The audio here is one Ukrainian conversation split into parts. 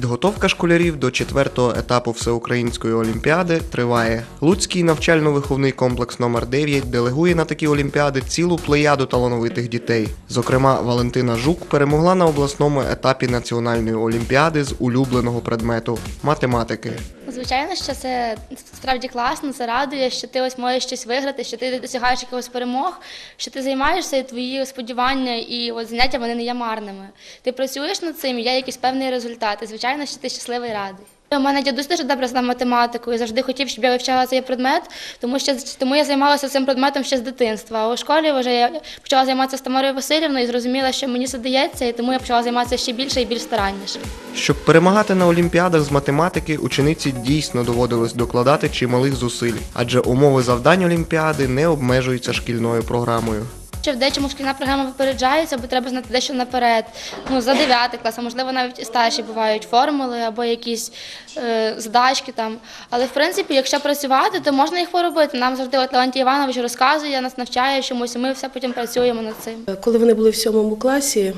Підготовка школярів до четвертого етапу всеукраїнської олімпіади триває. Луцький навчально-виховний комплекс номер 9 делегує на такі олімпіади цілу плеяду талановитих дітей. Зокрема, Валентина Жук перемогла на обласному етапі національної олімпіади з улюбленого предмету математики. Звичайно, що це справді класно, це радує, що ти ось можеш щось виграти, що ти досягаєш якогось перемог, що ти займаєшся, і твої сподівання і от заняття вони не є марними. Ти працюєш над цим, і є якийсь певний результат. І звичайно, що ти щасливий радий. У мене дідусь дуже добре знав математику і завжди хотів, щоб я вивчала цей предмет, тому що тому я займалася цим предметом ще з дитинства. А у школі вже я почала займатися з Тамарою Васильівною і зрозуміла, що мені це дається, і тому я почала займатися ще більше і більш старанніше. Щоб перемагати на олімпіадах з математики, учениці дійсно доводилось докладати чималих зусиль, адже умови завдань олімпіади не обмежуються шкільною програмою. Що в дечому шкільна програма випереджається, бо треба знати дещо наперед. Ну, за 9 клас, а можливо навіть і старші бувають формули або якісь е, задачки там. Але в принципі, якщо працювати, то можна їх поробити. Нам завжди от Леонтій Іванович розказує, нас навчає чомусь, і ми все потім працюємо над цим. Коли вони були в сьомому класі,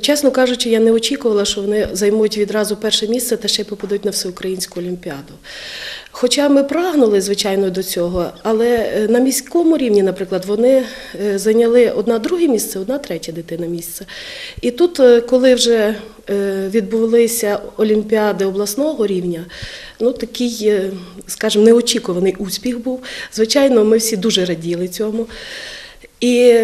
чесно кажучи, я не очікувала, що вони займуть відразу перше місце та ще й попадуть на всеукраїнську олімпіаду. Хоча ми прагнули, звичайно, до цього, але е, на міському рівні, наприклад, вони е, зайняли одна друге місце, одна третя дитина місце. І тут, е, коли вже е, відбулися олімпіади обласного рівня, ну такий, е, скажімо, неочікуваний успіх був. Звичайно, ми всі дуже раділи цьому. І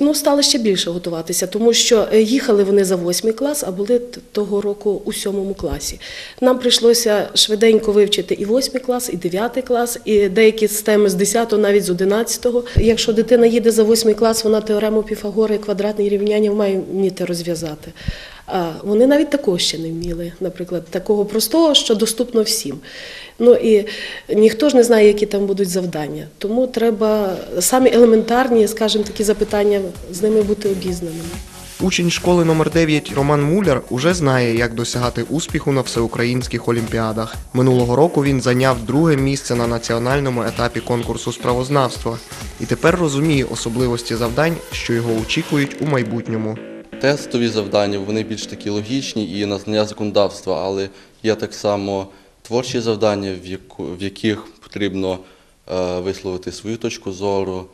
ну, стали ще більше готуватися, тому що е, їхали вони за восьмий клас, а були того року у сьомому класі. Нам прийшлося швиденько вивчити і восьмий клас, і дев'ятий клас, і деякі системи з 10 навіть з 11 Якщо дитина їде за восьмий клас, вона теорему Піфагора і квадратні рівняння має вміти розв'язати. Вони навіть такого ще не вміли, наприклад, такого простого, що доступно всім. Ну і ніхто ж не знає, які там будуть завдання. Тому треба самі елементарні, скажімо, такі запитання з ними бути обізнаними. Учень школи номер 9 Роман Муляр уже знає, як досягати успіху на всеукраїнських олімпіадах. Минулого року він зайняв друге місце на національному етапі конкурсу справознавства і тепер розуміє особливості завдань, що його очікують у майбутньому. Тестові завдання вони більш такі логічні і на знання законодавства, але є так само творчі завдання, в, яких потрібно е, висловити свою точку зору,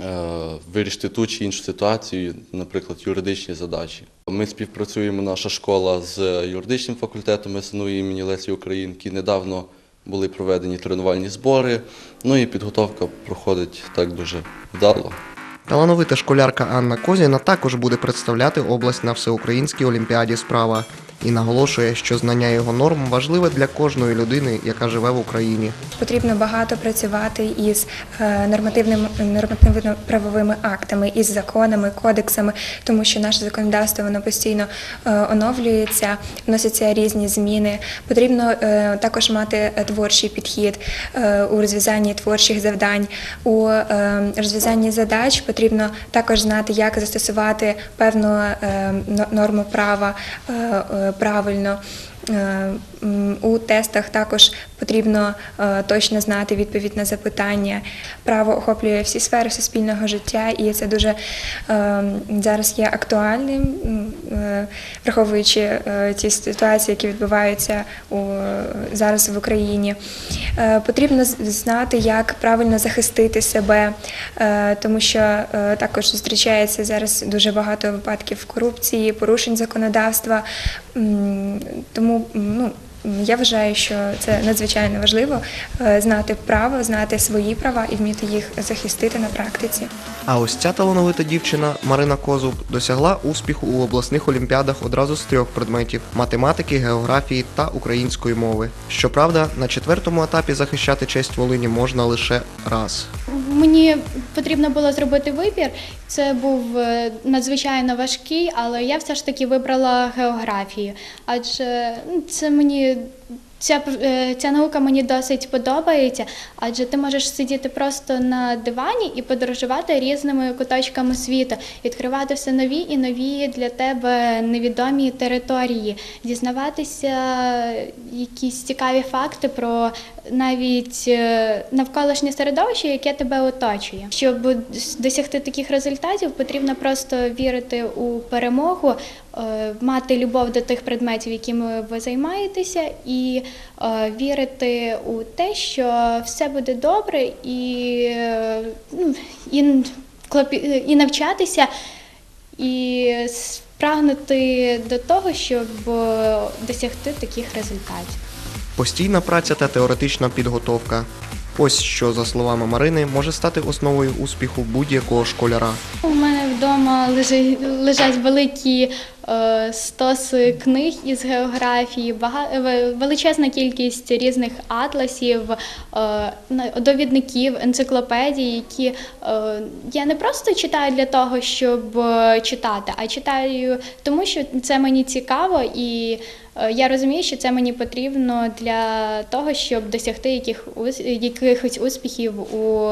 е, вирішити ту чи іншу ситуацію, наприклад, юридичні задачі. Ми співпрацюємо, наша школа з юридичним факультетом СНУ імені Лесі Українки. Недавно були проведені тренувальні збори, ну і підготовка проходить так дуже вдало. Талановита школярка Анна Козіна також буде представляти область на всеукраїнській олімпіаді справа і наголошує, що знання його норм важливе для кожної людини, яка живе в Україні. Потрібно багато працювати із е, нормативними нормативно-правовими актами, із законами, кодексами, тому що наше законодавство воно постійно е, оновлюється, вносяться різні зміни. Потрібно е, також мати творчий підхід у розв'язанні творчих завдань. У розв'язанні задач потрібно також знати, як застосувати певну норму права правильно. Е, У тестах також потрібно е, точно знати відповідь на запитання. Право охоплює всі сфери суспільного життя, і це дуже е, зараз є актуальним, враховуючи ті ситуації, які відбуваються зараз в Україні. Потрібно знати, як правильно захистити себе, тому що також зустрічається зараз дуже багато випадків корупції, порушень законодавства. М, Тому ну, я вважаю, що це надзвичайно важливо е, знати право, знати свої права і вміти їх захистити на практиці. А ось ця талановита дівчина Марина Козуб досягла успіху у обласних олімпіадах одразу з трьох предметів математики, географії та української мови. Щоправда, на четвертому етапі захищати честь Волині можна лише раз. Мені потрібно було зробити вибір. Це був е, надзвичайно важкий, але я все ж таки вибрала географію, адже ну, це мені. Ця, е, ця наука мені досить подобається, адже ти можеш сидіти просто на дивані і подорожувати різними куточками світу, відкривати все нові і нові для тебе невідомі території, дізнаватися якісь цікаві факти про навіть е, навколишнє середовище, яке тебе оточує. Щоб досягти таких результатів, потрібно просто вірити у перемогу, мати любов до тих предметів, якими ви займаєтеся, і е, вірити у те, що все буде добре, і, е, ну, і, і навчатися, і прагнути до того, щоб е, досягти таких результатів. Постійна праця та теоретична підготовка. Ось що, за словами Марини, може стати основою успіху будь-якого школяра. У мене вдома лежать, великі е, стоси книг із географії, бага, величезна кількість різних атласів, е, довідників, енциклопедій, які е, я не просто читаю для того, щоб е, читати, а читаю тому, що це мені цікаво і. е, Я розумію, що це мені потрібно для того, щоб досягти яких, якихось успіхів у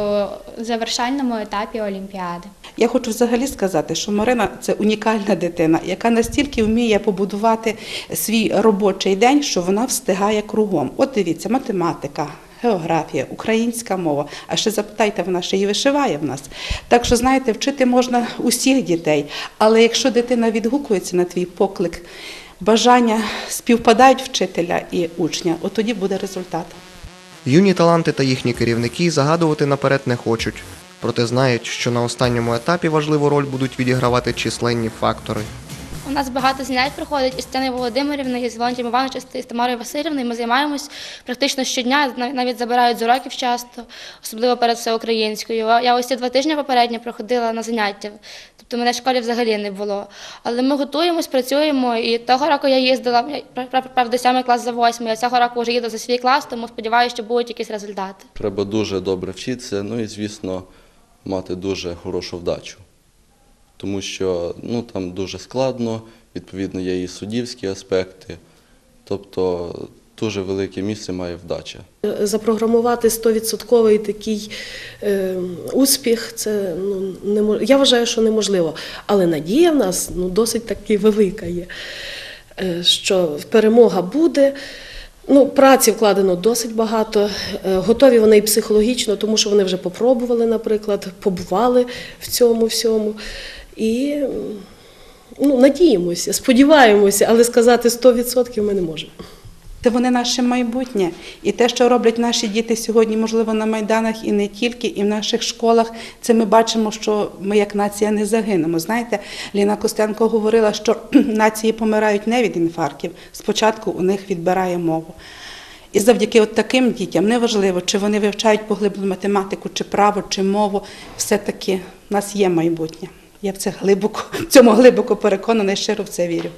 завершальному етапі Олімпіади. Я хочу взагалі сказати, що Марина це унікальна дитина, яка настільки вміє побудувати свій робочий день, що вона встигає кругом. От дивіться, математика. Географія, українська мова. А ще запитайте, вона ще і вишиває в нас. Так що, знаєте, вчити можна усіх дітей. Але якщо дитина відгукується на твій поклик, бажання співпадають вчителя і учня, от тоді буде результат. Юні таланти та їхні керівники загадувати наперед не хочуть, проте знають, що на останньому етапі важливу роль будуть відігравати численні фактори. У нас багато занять проходить із Тетяною Володимирівною, з Леонтієм Івановичем, з Тамарою Васильівною. Ми займаємось практично щодня, нав- навіть забирають з уроків часто, особливо перед всеукраїнською. Я ось ці два тижні попередньо проходила на заняття, тобто мене в школі взагалі не було. Але ми готуємось, працюємо. І того року я їздила, правда, сьомий клас за восьмий, а цього року вже їду за свій клас, тому сподіваюся, що будуть якісь результати. Треба дуже добре вчитися, ну і, звісно, мати дуже хорошу вдачу. Тому що ну, там дуже складно, відповідно, є і суддівські аспекти. Тобто дуже велике місце має вдача. Запрограмувати 100% такий е, успіх, це ну, немо- я вважаю, що неможливо. Але надія в нас ну, досить таки велика є, е, що перемога буде. Ну, праці вкладено досить багато. Е, Готові вони і психологічно, тому що вони вже попробували, наприклад, побували в цьому всьому. І ну, надіємося, сподіваємося, але сказати 100% ми не можемо. Це вони наше майбутнє. І те, що роблять наші діти сьогодні, можливо, на майданах і не тільки, і в наших школах, це ми бачимо, що ми як нація не загинемо. Знаєте, Ліна Костенко говорила, що нації помирають не від інфарктів. Спочатку у них відбирає мову. І завдяки от таким дітям неважливо, чи вони вивчають поглиблену математику, чи право, чи мову, все-таки в нас є майбутнє. Я в це глибоко, в цьому глибоко переконана і щиро в це вірю.